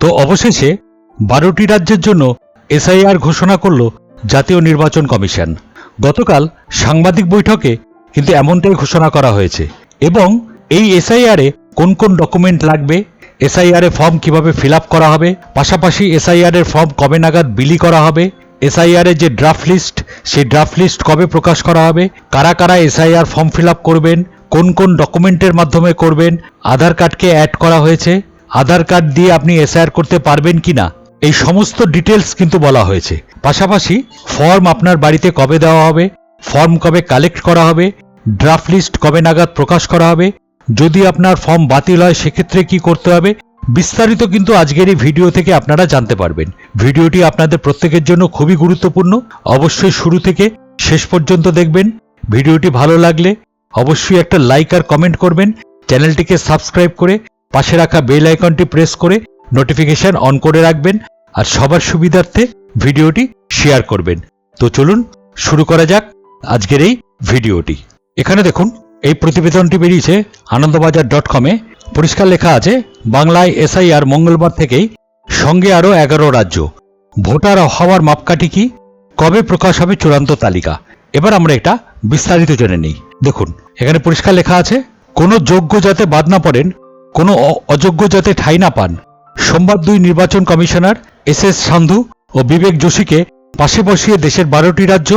তো অবশেষে বারোটি রাজ্যের জন্য এসআইআর ঘোষণা করল জাতীয় নির্বাচন কমিশন। গতকাল সাংবাদিক বৈঠকে কিন্তু এমনটাই ঘোষণা করা হয়েছে। এবং এই এসআইআরে কোন কোন ডকুমেন্ট লাগবে, এসআইআর এ ফর্ম কীভাবে ফিল করা হবে, পাশাপাশি এসআইআর এর ফর্ম কবে নাগাদ বিলি করা হবে, এসআইআর এর যে ড্রাফট লিস্ট, সেই ড্রাফট লিস্ট কবে প্রকাশ করা হবে, কারা কারা এসআইআর ফর্ম ফিল করবেন, কোন কোন ডকুমেন্টের মাধ্যমে করবেন, আধার কার্ডকে অ্যাড করা হয়েছে আধার কার্ড দিয়ে আপনি এসআইআর করতে পারবেন কিনা, এই সমস্ত ডিটেলস কিন্তু বলা হয়েছে। পাশাপাশি ফর্ম আপনার বাড়িতে কবে দেওয়া হবে, ফর্ম কবে কালেক্ট করা হবে, ড্রাফট লিস্ট কবে নাগাদ প্রকাশ করা হবে, যদি আপনার ফর্ম বাতিল হয় সেক্ষেত্রে কি করতে হবে, বিস্তারিত কিন্তু আজকের এই ভিডিও থেকে আপনারা জানতে পারবেন। ভিডিওটি আপনাদের প্রত্যেকের জন্য খুবই গুরুত্বপূর্ণ। অবশ্যই শুরু থেকে শেষ পর্যন্ত দেখবেন। ভিডিওটি ভালো লাগলে অবশ্যই একটা লাইক আর কমেন্ট করবেন। চ্যানেলটিকে সাবস্ক্রাইব করে পাশে রাখা বেল আইকনটি প্রেস করে নোটিফিকেশন অন করে রাখবেন আর সবার সুবিধার্থে ভিডিওটি শেয়ার করবেন। তো চলুন শুরু করা যাক আজকের এই ভিডিওটি। এখানে দেখুন, এই প্রতিবেদনটি বেরিয়েছে আনন্দবাজার ডট কমে পরিষ্কার লেখা আছে, বাংলায় এসআইআর মঙ্গলবার থেকেই সঙ্গে আরও এগারো রাজ্য। ভোটার হওয়ার মাপকাঠি কি? কবে প্রকাশ হবে চূড়ান্ত তালিকা? এবার আমরা এটা বিস্তারিত জেনে নিই। দেখুন, এখানে পরিষ্কার লেখা আছে, কোনো যোগ্য যাতে বাদ না পড়েন কোনো অযোগ্য যাতে ঠাঁই না পান। সোমবার দুই নির্বাচন কমিশনার এস এস সান্ধু ও বিবেক যোশীকে পাশে বসিয়ে দেশের বারোটি রাজ্য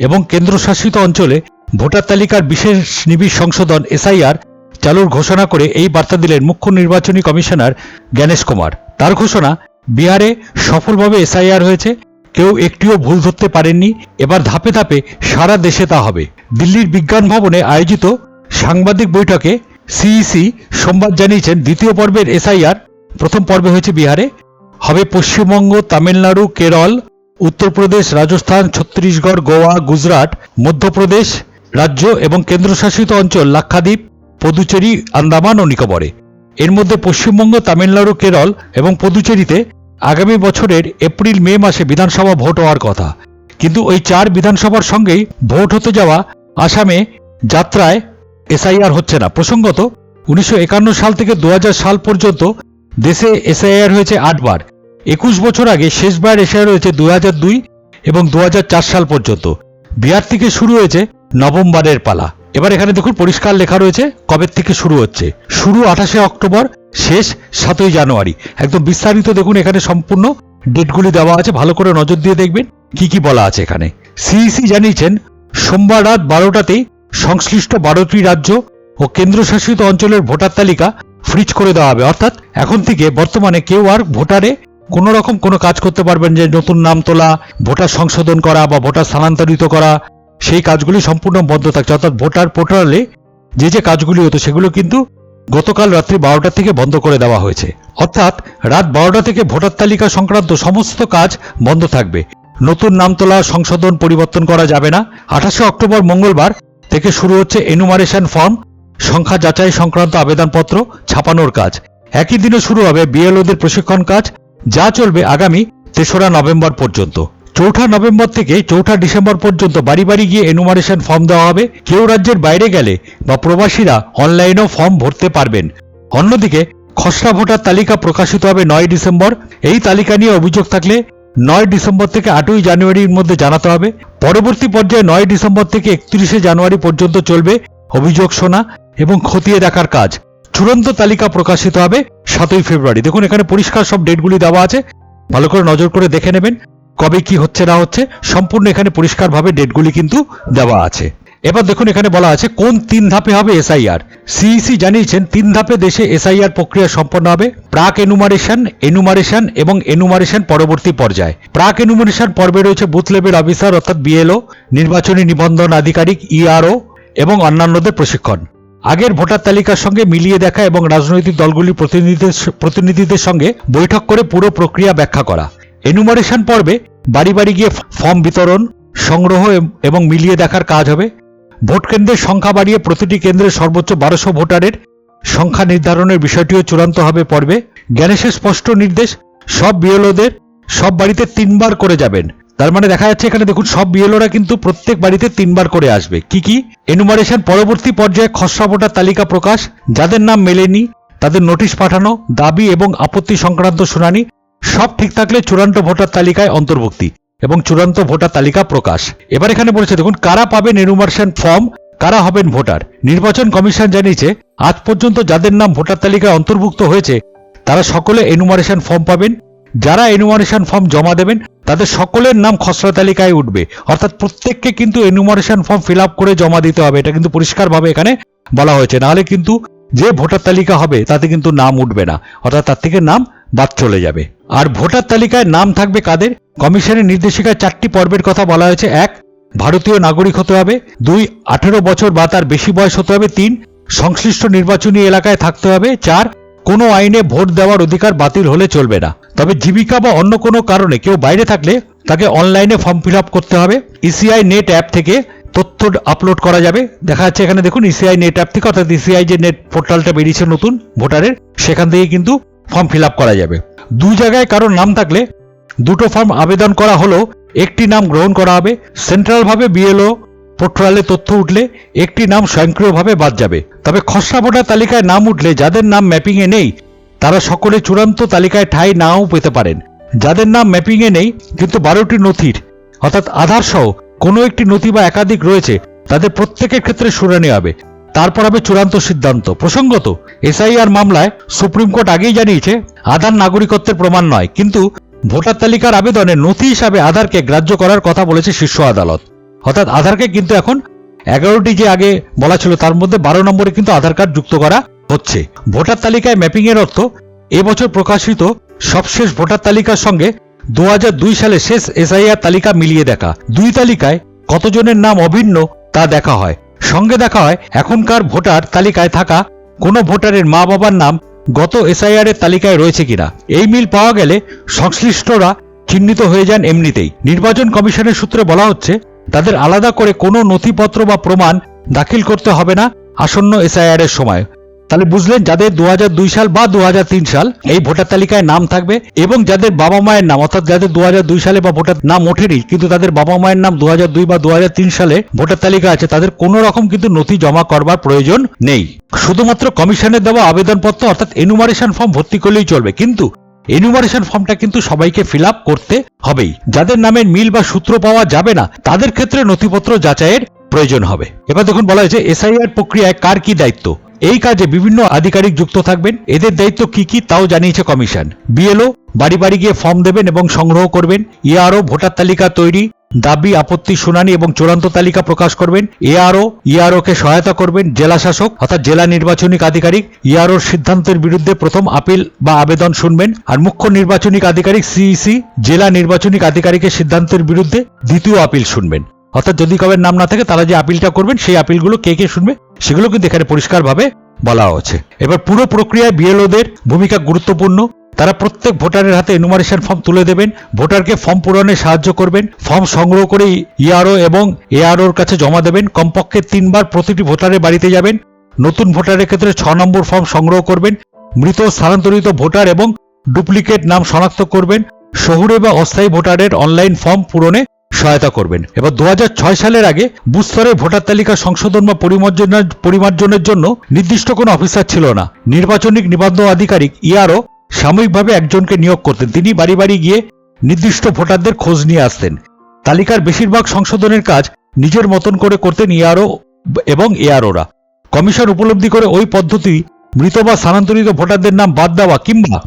এবং কেন্দ্রশাসিত অঞ্চলে ভোটার তালিকার বিশেষ নিবিড় সংশোধন এসআইআর চালুর ঘোষণা করে এই বার্তা দিলেন মুখ্য নির্বাচনী কমিশনার জ্ঞানেশ কুমার। তার ঘোষণা, বিহারে সফলভাবে এসআইআর হয়েছে, কেউ একটিও ভুল ধরতে পারেননি, এবার ধাপে ধাপে সারা দেশে তা হবে। দিল্লির বিজ্ঞান ভবনে আয়োজিত সাংবাদিক বৈঠকে সিইসি সোমবার জানিয়েছেন, দ্বিতীয় পর্বের এসআইআর প্রথম পর্বে হয়েছে বিহারে। হবে পশ্চিমবঙ্গ, তামিলনাড়ু, কেরল, উত্তরপ্রদেশ, রাজস্থান, ছত্তিশগড়, গোয়া, গুজরাট, মধ্যপ্রদেশ রাজ্য এবং কেন্দ্রশাসিত অঞ্চল লাক্ষাদ্বীপ, পদুচেরি, আন্দামান ও নিকোবরে। এর মধ্যে পশ্চিমবঙ্গ, তামিলনাড়ু, কেরল এবং পদুচেরিতে আগামী বছরের এপ্রিল, মে মাসে বিধানসভা ভোট হওয়ার কথা। কিন্তু ওই চার বিধানসভার সঙ্গেই ভোট হতে যাওয়া আসামে যাত্রায় এসআইআর হচ্ছে না। প্রসঙ্গত, উনিশশো একান্ন সাল থেকে দু সাল পর্যন্ত দেশে এসআইআর হয়েছে আটবার। একুশ বছর আগে শেষবার এসআইআর হয়েছে দু দুই এবং দু হাজার চার সাল পর্যন্ত। বিহার থেকে শুরু হয়েছে নভেম্বরের পালা। এবার এখানে দেখুন, পরিষ্কার লেখা রয়েছে কবে থেকে শুরু হচ্ছে। শুরু আঠাশে অক্টোবর, শেষ সাতই জানুয়ারি। একদম বিস্তারিত দেখুন, এখানে সম্পূর্ণ ডেটগুলি দেওয়া আছে। ভালো করে নজর দিয়ে দেখবেন, কি কি বলা আছে এখানে। সিইসি জানিয়েছেন, সোমবার রাত বারোটাতেই সংশ্লিষ্ট বারোটি রাজ্য ও কেন্দ্রশাসিত অঞ্চলের ভোটার তালিকা ফ্রিজ করে দেওয়া হবে। অর্থাৎ এখন থেকে বর্তমানে কেউ আর ভোটারে কোনো রকম কোনো কাজ করতে পারবেন যে নতুন নাম তোলা, ভোটার সংশোধন করা বা ভোটার স্থানান্তরিত করা, সেই কাজগুলি সম্পূর্ণ বন্ধ থাকছে। অর্থাৎ ভোটার পোর্টালে যে যে কাজগুলি হতো সেগুলো কিন্তু গতকাল রাত্রি বারোটা থেকে বন্ধ করে দেওয়া হয়েছে। অর্থাৎ রাত বারোটা থেকে ভোটার তালিকা সংক্রান্ত সমস্ত কাজ বন্ধ থাকবে। নতুন নাম তোলা, সংশোধন, পরিবর্তন করা যাবে না। আঠাশে অক্টোবর মঙ্গলবার থেকে শুরু হচ্ছে এনুমারেশন ফর্ম সংখ্যা যাচাই সংক্রান্ত আবেদনপত্র, ছাপানোর কাজ। একই দিনে শুরু হবে বিএলওদের প্রশিক্ষণ কাজ, যা চলবে আগামী তেসরা নভেম্বর পর্যন্ত। চৌঠা নভেম্বর থেকে চৌঠা ডিসেম্বর পর্যন্ত বাড়ি বাড়ি গিয়ে এনুমারেশন ফর্ম দেওয়া হবে। কেউ রাজ্যের বাইরে গেলে বা প্রবাসীরা অনলাইনেও ফর্ম ভরতে পারবেন। অন্যদিকে খসড়া ভোটার তালিকা প্রকাশিত হবে নয় ডিসেম্বর। এই তালিকা নিয়ে অভিযোগ থাকলে নয় ডিসেম্বর থেকে আটই জানুয়ারির মধ্যে জানাতে হবে। পরবর্তী পর্যায়ে নয় ডিসেম্বর থেকে একত্রিশে জানুয়ারি পর্যন্ত চলবে অভিযোগ শোনা এবং খতিয়ে দেখার কাজ। চূড়ান্ত তালিকা প্রকাশিত হবে সাতই ফেব্রুয়ারি। দেখুন, এখানে পরিষ্কার সব ডেটগুলি দেওয়া আছে। ভালো করে নজর করে দেখে নেবেন কবে কি হচ্ছে না হচ্ছে। সম্পূর্ণ এখানে পরিষ্কারভাবে ডেটগুলি কিন্তু দেওয়া আছে। এবার দেখুন, এখানে বলা আছে কোন তিন ধাপে হবে এসআইআর। সিইসি জানিয়েছেন, তিন ধাপে দেশে এসআইআর প্রক্রিয়া সম্পন্ন হবে। প্রাক এনুমারেশন এনুমারেশন এবং এনুমারেশন পরবর্তী পর্যায়ে। প্রাক এনুমারেশন পর্বে রয়েছে বুথ লেভেল অফিসার অর্থাৎ বিএলও, নির্বাচনী নিবন্ধন আধিকারিক ইআরও এবং অন্যান্যদের প্রশিক্ষণ। আগের ভোটার তালিকার সঙ্গে মিলিয়ে দেখা এবং রাজনৈতিক দলগুলির প্রতিনিধিদের প্রতিনিধিদের সঙ্গে বৈঠক করে পুরো প্রক্রিয়া ব্যাখ্যা করা। এনুমারেশন পর্বে বাড়ি বাড়ি গিয়ে ফর্ম বিতরণ, সংগ্রহ এবং মিলিয়ে দেখার কাজ হবে। ভোট কেন্দ্রের সংখ্যা বাড়িয়ে প্রতিটি কেন্দ্রে সর্বোচ্চ বারোশো ভোটারের সংখ্যা নির্ধারণের বিষয়টিও চূড়ান্ত হবে পর্বে। জ্ঞানেশের স্পষ্ট নির্দেশ, সব বিএলওদের সব বাড়িতে তিনবার করে যাবেন। তার মানে দেখা যাচ্ছে এখানে দেখুন, সব বিএলওরা কিন্তু প্রত্যেক বাড়িতে তিনবার করে আসবে। কি কি? এনুমারেশন পরবর্তী পর্যায়ে খসড়া ভোটার তালিকা প্রকাশ, যাদের নাম মেলেনি, তাদের নোটিশ পাঠানো, দাবি এবং আপত্তি সংক্রান্ত শুনানি, সব ঠিক থাকলে চূড়ান্ত ভোটার তালিকায় অন্তর্ভুক্তি। এবং চূড়ান্ত ভোটার তালিকা প্রকাশ। এবার এখানে বলেছে, দেখুন, কারা পাবেন এনুমারেশন ফর্ম, কারা হবেন ভোটার? নির্বাচন কমিশন জানিয়েছে, আজ পর্যন্ত যাদের নাম ভোটার তালিকায় অন্তর্ভুক্ত হয়েছে, তারা সকলে এনুমারেশন ফর্ম পাবেন। যারা এনুমারেশন ফর্ম জমা দেবেন, তাদের সকলের নাম খসড়া তালিকায় উঠবে। অর্থাৎ প্রত্যেককে কিন্তু এনুমারেশন ফর্ম ফিল করে জমা দিতে হবে। এটা কিন্তু পরিষ্কারভাবে এখানে বলা হয়েছে। নাহলে কিন্তু যে ভোটার তালিকা হবে, তাতে কিন্তু নাম উঠবে না। অর্থাৎ তার থেকে নাম বাদ চলে যাবে। আর ভোটার তালিকায় নাম থাকবে কাদের? কমিশনের নির্দেশিকায় চারটি পর্বের কথা বলা হয়েছে। এক, ভারতীয় নাগরিক হতে হবে। দুই, আঠেরো বছর বা তার বেশি বয়স হতে হবে। তিন, সংশ্লিষ্ট নির্বাচনী এলাকায় থাকতে হবে। চার, কোনো আইনে ভোট দেওয়ার অধিকার বাতিল হলে চলবে না। তবে জীবিকা বা অন্য কোনো কারণে কেউ বাইরে থাকলে তাকে অনলাইনে ফর্ম ফিল করতে হবে। ইসিআই নেট অ্যাপ থেকে তথ্য আপলোড করা যাবে। দেখা যাচ্ছে এখানে দেখুন ইসিআই নেট অ্যাপ থেকে, অর্থাৎ ইসিআই যে নেট পোর্টালটা বেরিয়েছে নতুন ভোটারের, সেখান থেকে কিন্তু ফর্ম ফিল করা যাবে। দুই জায়গায় কারোর নাম থাকলে দুটো ফর্ম আবেদন করা হলেও একটি নাম গ্রহণ করা হবে, সেন্ট্রালভাবে বিএলও পোর্টালে তথ্য উঠলে, একটি নাম স্বয়ংক্রিয়ভাবে বাদ যাবে। তবে খসড়া ভোটার তালিকায় নাম উঠলে, যাদের নাম ম্যাপিংয়ে নেই, তারা সকলে চূড়ান্ত তালিকায় ঠাঁই নাও পেতে পারেন। যাদের নাম ম্যাপিংয়ে নেই, কিন্তু বারোটি নথির, অর্থাৎ আধার সহ কোনো একটি নথি বা একাধিক রয়েছে, তাদের প্রত্যেকের ক্ষেত্রে শুনানি হবে। তারপর হবে চূড়ান্ত সিদ্ধান্ত। প্রসঙ্গত, এসআইআর মামলায় সুপ্রিম কোর্ট আগেই জানিয়েছে আধার নাগরিকত্বের প্রমাণ নয়, কিন্তু ভোটার তালিকার আবেদনে নথি হিসাবে আধারকে গ্রাহ্য করার কথা বলেছে শীর্ষ আদালত। অর্থাৎ আধারকে কিন্তু এখন এগারোটি যে আগে বলা ছিল, তার মধ্যে বারো নম্বরে কিন্তু আধার কার্ড যুক্ত করা হচ্ছে। ভোটার তালিকায় ম্যাপিং এর অর্থ এবছর প্রকাশিত সবশেষ ভোটার তালিকার সঙ্গে দু দুই সালে শেষ এসআইআর তালিকা মিলিয়ে দেখা। দুই তালিকায় কতজনের নাম অভিন্ন তা দেখা হয়। সঙ্গে দেখা হয়, এখনকার ভোটার তালিকায় থাকা কোনো ভোটারের মা বাবার নাম গত এসআইআর এর তালিকায় রয়েছে কিনা? এই মিল পাওয়া গেলে সংশ্লিষ্টরা চিহ্নিত হয়ে যান এমনিতেই। নির্বাচন কমিশনের সূত্রে বলা হচ্ছে, তাদের আলাদা করে কোনো নথিপত্র বা প্রমাণ দাখিল করতে হবে না আসন্ন এসআইআর এর সময়। তাহলে বুঝলেন যাদের দু হাজার দুই সাল বা দু হাজার তিন সাল এই ভোটার তালিকায় নাম থাকবে এবং যাদের বাবা মায়ের নাম, অর্থাৎ যাদের দু হাজার দুই সালে বা ভোটার নাম ওঠেনি, কিন্তু তাদের বাবা মায়ের নাম দু হাজার দুই বা দু হাজার তিন সালে ভোটার তালিকা আছে, তাদের কোনো রকম কিন্তু নথি জমা করবার প্রয়োজন নেই। শুধুমাত্র কমিশনের দেওয়া আবেদনপত্র, অর্থাৎ এনুমারেশন ফর্ম ভর্তি করলেই চলবে, কিন্তু এনুমারেশন ফর্মটা কিন্তু সবাইকে ফিল করতে হবেই। যাদের নামের মিল বা সূত্র পাওয়া যাবে না, তাদের ক্ষেত্রে নথিপত্র যাচাইয়ের প্রয়োজন হবে। এবার দেখুন বলা হয়েছে, এসআইআর প্রক্রিয়ায় কার কি দায়িত্ব? এই কাজে বিভিন্ন আধিকারিক যুক্ত থাকবেন। এদের দায়িত্ব কি কি তাও জানিয়েছে কমিশন। বিএলও বাড়ি বাড়ি গিয়ে ফর্ম দেবেন এবং সংগ্রহ করবেন। ইআরও ভোটার তালিকা তৈরি, দাবি, আপত্তি, শুনানি এবং চূড়ান্ত তালিকা প্রকাশ করবেন। এআরও কে সহায়তা করবেন জেলা শাসক অর্থাৎ জেলা নির্বাচনিক আধিকারিক। ইআরওর সিদ্ধান্তের বিরুদ্ধে প্রথম আপিল বা আবেদন শুনবেন আর মুখ্য নির্বাচনিক আধিকারিক সিইসি জেলা নির্বাচনিক আধিকারিকের সিদ্ধান্তের বিরুদ্ধে দ্বিতীয় আপিল শুনবেন। অর্থাৎ যদি কবে নাম না থাকে তারা যে আপিলটা করবেন সেই আপিলগুলো কে কে শুনবে সেগুলো কিন্তু এখানে পরিষ্কারভাবে বলা হচ্ছে এবার পুরো প্রক্রিয়ায় বিএলওদের ভূমিকা গুরুত্বপূর্ণ। তারা প্রত্যেক ভোটারের হাতে এনুমারেশন ফর্ম তুলে দেবেন। ভোটারকে ফর্ম পূরণে সাহায্য করবেন। ফর্ম সংগ্রহ করে ইআরও এবং এআরওর কাছে জমা দেবেন। কমপক্ষে তিনবার প্রতিটি ভোটারের বাড়িতে যাবেন। নতুন ভোটারের ক্ষেত্রে ছ নম্বর ফর্ম সংগ্রহ করবেন। মৃত, স্থানান্তরিত ভোটার এবং ডুপ্লিকেট নাম শনাক্ত করবেন। শহুরে বা অস্থায়ী ভোটারের অনলাইন ফর্ম পূরণে সহায়তা করবেন। এবার দু হাজার ছয় সালের আগে বুস্তরে ভোটার তালিকা সংশোধন বা পরিমার্জনের পরিমার্জনের জন্য নির্দিষ্ট কোনো অফিসার ছিল না। নির্বাচনিক নিবন্ধ আধিকারিক ইয়ারও সাময়িকভাবে একজনকে নিয়োগ করতেন। তিনি বাড়ি বাড়ি গিয়ে নির্দিষ্ট ভোটারদের খোঁজ নিয়ে আসতেন। তালিকার বেশিরভাগ সংশোধনের কাজ নিজের মতন করে করতেন ইয়ারও এবং এআরওরা কমিশন উপলব্ধি করে ওই পদ্ধতি মৃত বা স্থানান্তরিত ভোটারদের নাম বাদ দেওয়া কিংবা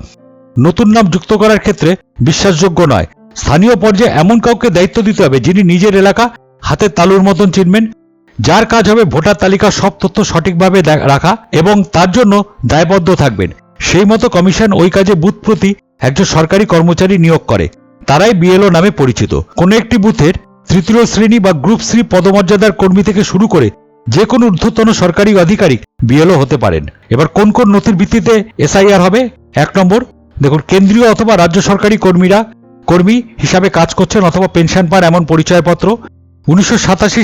নতুন নাম যুক্ত করার ক্ষেত্রে বিশ্বাসযোগ্য নয়। স্থানীয় পর্যায়ে এমন কাউকে দায়িত্ব দিতে হবে যিনি নিজের এলাকা হাতে তালুর মতন চিনবেন, যার কাজ হবে ভোটার তালিকার সব তথ্য সঠিকভাবে রাখা এবং তার জন্য দায়বদ্ধ থাকবেন। সেই মতো কমিশন ওই কাজে বুথ প্রতি একজন সরকারি কর্মচারী নিয়োগ করে। তারাই বিএলও নামে পরিচিত। কোনো একটি বুথের তৃতীয় শ্রেণি বা গ্রুপ শ্রী পদমর্যাদার কর্মী থেকে শুরু করে যে কোনো ঊর্ধ্বতন সরকারি আধিকারিক বিএলও হতে পারেন। এবার কোন কোন নথির ভিত্তিতে এসআইআর হবে? এক নম্বর, দেখুন, কেন্দ্রীয় অথবা রাজ্য সরকারি কর্মীরা কর্মী হিসাবে কাজ করছেন অথবা পেনশন পান এমন পরিচয়পত্র। উনিশশো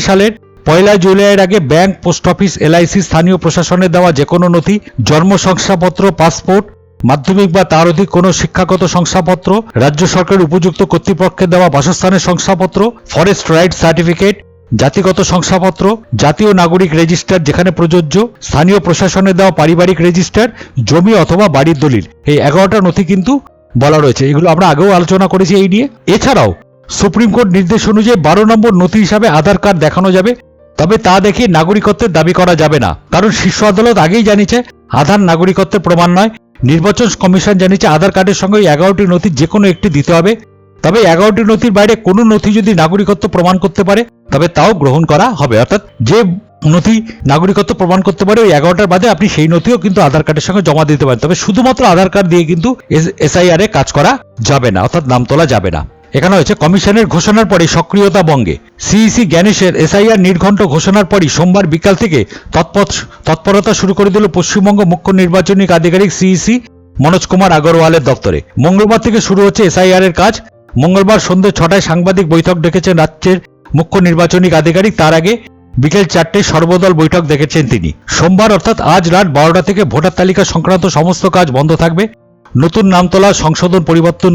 সালের পয়লা জুলাইয়ের আগে ব্যাংক, পোস্ট অফিস, এলআইসি, স্থানীয় প্রশাসনের দেওয়া যে কোনো নথি, জন্ম শংসাপত্র, পাসপোর্ট, মাধ্যমিক বা তার অধিক কোনো শিক্ষাগত শংসাপত্র, রাজ্য সরকারের উপযুক্ত কর্তৃপক্ষের দেওয়া বাসস্থানের শংসাপত্র, ফরেস্ট রাইট সার্টিফিকেট, জাতিগত শংসাপত্র, জাতীয় নাগরিক রেজিস্টার যেখানে প্রযোজ্য, স্থানীয় প্রশাসনের দেওয়া পারিবারিক রেজিস্টার, জমি অথবা বাড়ির দলিল। এই এগারোটা নথি কিন্তু বলা রয়েছে। এগুলো আমরা আগেও আলোচনা করেছি এই নিয়ে। এছাড়াও, সুপ্রিম কোর্ট নির্দেশ অনুযায়ী বারো নম্বর নথি হিসাবে আধার কার্ড দেখানো যাবে, তবে তা দেখে নাগরিকত্বের দাবি করা যাবে না। কারণ শীর্ষ আদালত আগেই জানিয়েছে, আধার নাগরিকত্বের প্রমাণ নয়। নির্বাচন কমিশন জানিয়েছে, আধার কার্ডের সঙ্গে এগারোটি নথি যে কোনো একটি দিতে হবে। তবে এগারোটি নথির বাইরে কোনো নথি যদি নাগরিকত্ব প্রমাণ করতে পারে, তবে তাও গ্রহণ করা হবে। অর্থাৎ যে নথি নাগরিকত্ব প্রমাণ করতে পারে, ওই এগারোটার বাদে আপনি সেই নথিও কিন্তু আধার কার্ডের সঙ্গে জমা দিতে পারেন। তবে শুধুমাত্র আধার কার্ড দিয়ে কিন্তু এসআইআর এ কাজ করা যাবে না, অর্থাৎ নাম তোলা যাবে না। এখানে হয়েছে কমিশনের ঘোষণার পরে সক্রিয়তা বঙ্গে সিইসি জ্ঞানেশের এসআইআর নির্ঘণ্ট ঘোষণার পরই সোমবার বিকাল থেকে তৎপর তৎপরতা শুরু করে দিল পশ্চিমবঙ্গ মুখ্য নির্বাচনী আধিকারিক সিইসি মনোজ কুমার আগরওয়ালের দপ্তরে। মঙ্গলবার থেকে শুরু হচ্ছে এসআইআর এর কাজ। মঙ্গলবার সন্ধ্যে ছটায় সাংবাদিক বৈঠক ডেকেছেন রাজ্যের মুখ্য নির্বাচনী আধিকারিক। তার আগে বিকেল চারটায় সর্বদল বৈঠক দেখেছেন তিনি। সোমবার অর্থাৎ আজ রাত বারোটা থেকে ভোটার তালিকা সংক্রান্ত সমস্ত কাজ বন্ধ থাকবে। নতুন নাম তোলা সংশোধন পরিবর্তন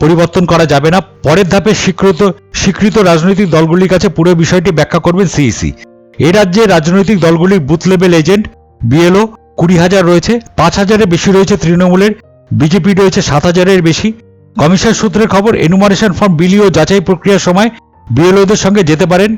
পরিবর্তন করা যাবে না। পরের ধাপে স্বীকৃত স্বীকৃত রাজনৈতিক দলগুলির কাছে পুরো বিষয়টি ব্যাখ্যা করবেন সিইসি। এ রাজ্যে রাজনৈতিক দলগুলির বুথ লেভেল এজেন্ট, বিএলও কুড়ি হাজার রয়েছে, পাঁচ হাজারের বেশি রয়েছে তৃণমূলের, বিজেপি রয়েছে সাত হাজারের বেশি। কমিশন সূত্রের খবর, এনুমারেশন ফর্ম বিলি ও যাচাই প্রক্রিয়ার সময় বিএলওদের সঙ্গে যেতে পারেন।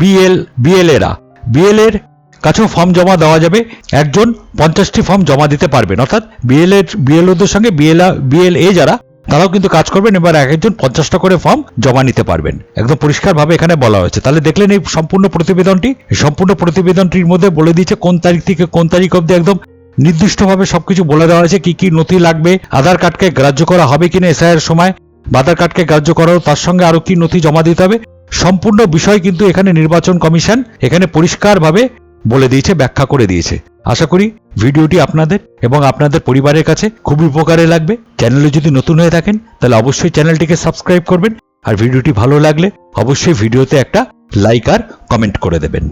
বিএল বিএলএরা বিএল এর। কাছেও ফর্ম জমা দেওয়া যাবে। একজন পঞ্চাশটি ফর্ম জমা দিতে পারবেন। অর্থাৎ বিএল এর বিএলওদের সঙ্গে বিএল বিএলএ যারা, তারাও কিন্তু কাজ করবেন, এবার এক একজন পঞ্চাশটা করে ফর্ম জমা নিতে পারবেন। একদম পরিষ্কারভাবে এখানে বলা হয়েছে। তাহলে দেখলেন এই সম্পূর্ণ প্রতিবেদনটি? সম্পূর্ণ প্রতিবেদনটির মধ্যে বলে দিয়েছে কোন তারিখ থেকে কোন তারিখ অব্দি একদম নির্দিষ্টভাবে সবকিছু বলে দেওয়া হয়েছে। কি কি নথি লাগবে? আধার কার্ডকে গ্রাহ্য করা হবে কিনা এসআইয়ের সময়? বা আধার কার্ডকে গ্রাহ্য করাও তার সঙ্গে আরও কি নথি জমা দিতে হবে? সম্পূর্ণ বিষয় কিন্তু এখানে নির্বাচন কমিশন এখানে পরিষ্কারভাবে বলে দিয়েছে, ব্যাখ্যা করে দিয়েছে। আশা করি ভিডিওটি আপনাদের এবং আপনাদের পরিবারের কাছে খুবই উপকারে লাগবে। চ্যানেলে যদি নতুন হয়ে থাকেন, তাহলে অবশ্যই চ্যানেলটিকে সাবস্ক্রাইব করবেন। আর ভিডিওটি ভালো লাগলে অবশ্যই ভিডিওতে একটা লাইক আর কমেন্ট করে দেবেন।